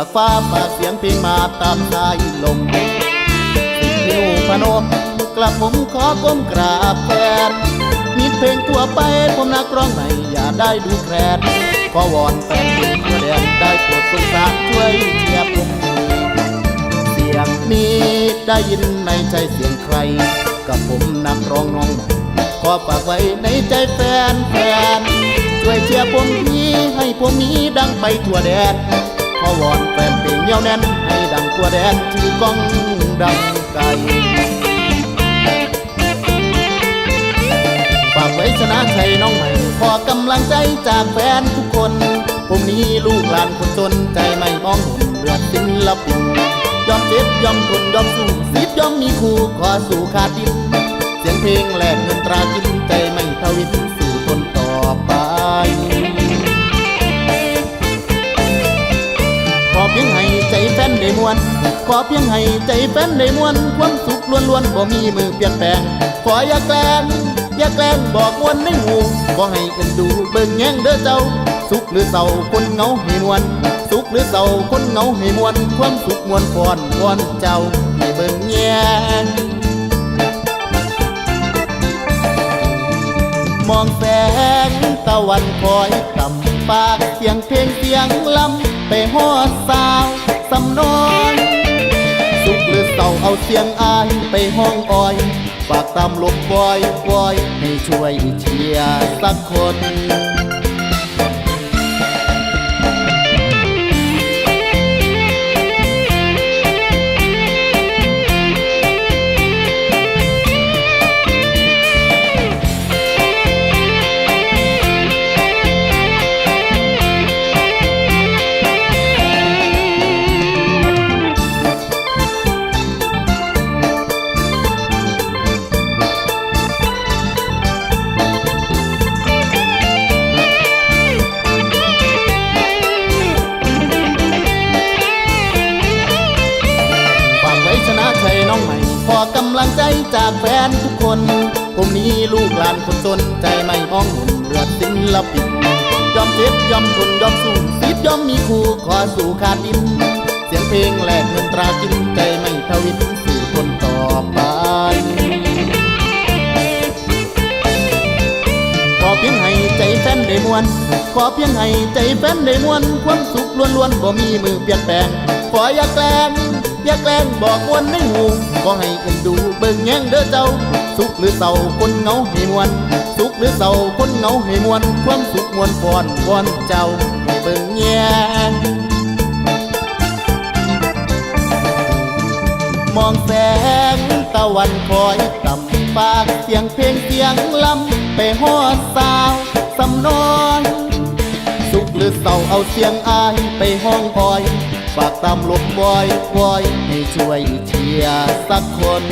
ากฟ้าฝากเสียงเพลงมาตามสายลมสิบนิ้วพนมกลับผมขอก้มกราบแทนมีเพลงทั่วไปผมนักร้องไหนอย่าได้ดูแคลนขอวอนแฟนเพลงทั่วแดนได้โปรดสงสารช่วยเชียร์ผมเสียงนี้ได้ยินไม่ใช่เสียงใคร กับผมนักร้องน้องใหม่ขอฝากไว้ในใจแฟนแฟนช่วยเชียร์ผมทีให้ผมนี้ดังไปทั่วแดน ขอวอนแฟนเพลงเหนียวแน่น ให้ดังทั่วแดนถือกล้องดังไกลฝากไว้ชนะชัยน้องใหม่ ขอกำลังใจจากแฟนทุกคนผมนี้ลูกหลานคนจนใจไม่มองหนเลือดศิลปินยอมเจ็บยอมทนยอมสู้สิบยอมมีคู่ขอสู่ขาดดิน เสียงเพลงแลกเงินตรากิน ได้มวน ขอเพียงให้ใจแฟนได้มวน ความสุขล้วนๆบ่มีมือเปลี่ยนแปลง ขออย่าแกล้งอย่าแกล้งบอกมวนในหูบ่ให้เอ็นดูเบิ่งแย่งเด้อเจ้า สุขหรือเศร้าคนเหงาให้นวลสุขหรือเศร้าคนเหงาให้มวน ความสุขมวนก่อนก่อนเจ้าให้เบิ่งแย่งมองแสงตะวันคอยต่ำปากเสียงเพลงเสียงลำไปฮอดสาว สำนอนสุขหรือเศร้าเอาเสียงอายไปห้องอ้อย ฝากตามลมวอยวอยให้ช่วยเชียร์สักคน อกำลังใจจากแฟนทุกคน ผมนี้ลูกหลานคนจนใจไม่มองหนุนเลือดศิลปินยอมเจ็บยอมทนยอมสู้สิบยอมมีคู่ขอสู่ขาดดิน เสียงเพลงแลกเงินตรากินใจไม่ทวินสู่ทนต่อไปขอเพียงให้ใจแฟนได้มวน ขอเพียงให้ใจแฟนได้มวน ความสุขล้วนๆบ่มีมือเปลี่ยนแปลงขออย่าแกล้ง อย่าแกล้งบอกมวนในหูขอให้เอ็นดูเบิ่งแย่งเด้อเจ้า สุขหรือเศร้าคนเหงาให้มวน สุขหรือเศร้าคนเหงาให้มวน ความสุขมวนฟอนวอนเจ้าให้เบิ่งแย่งมองแสงตะวันคอยต่ำปากเสียงเพลงเสียงลำไปฮอดสาวสำนอน สุขหรือเศร้าเอาเสียงอายไปห้องคอย ฝากตามลบวอยวอยให้ช่วยเชียร์สักคน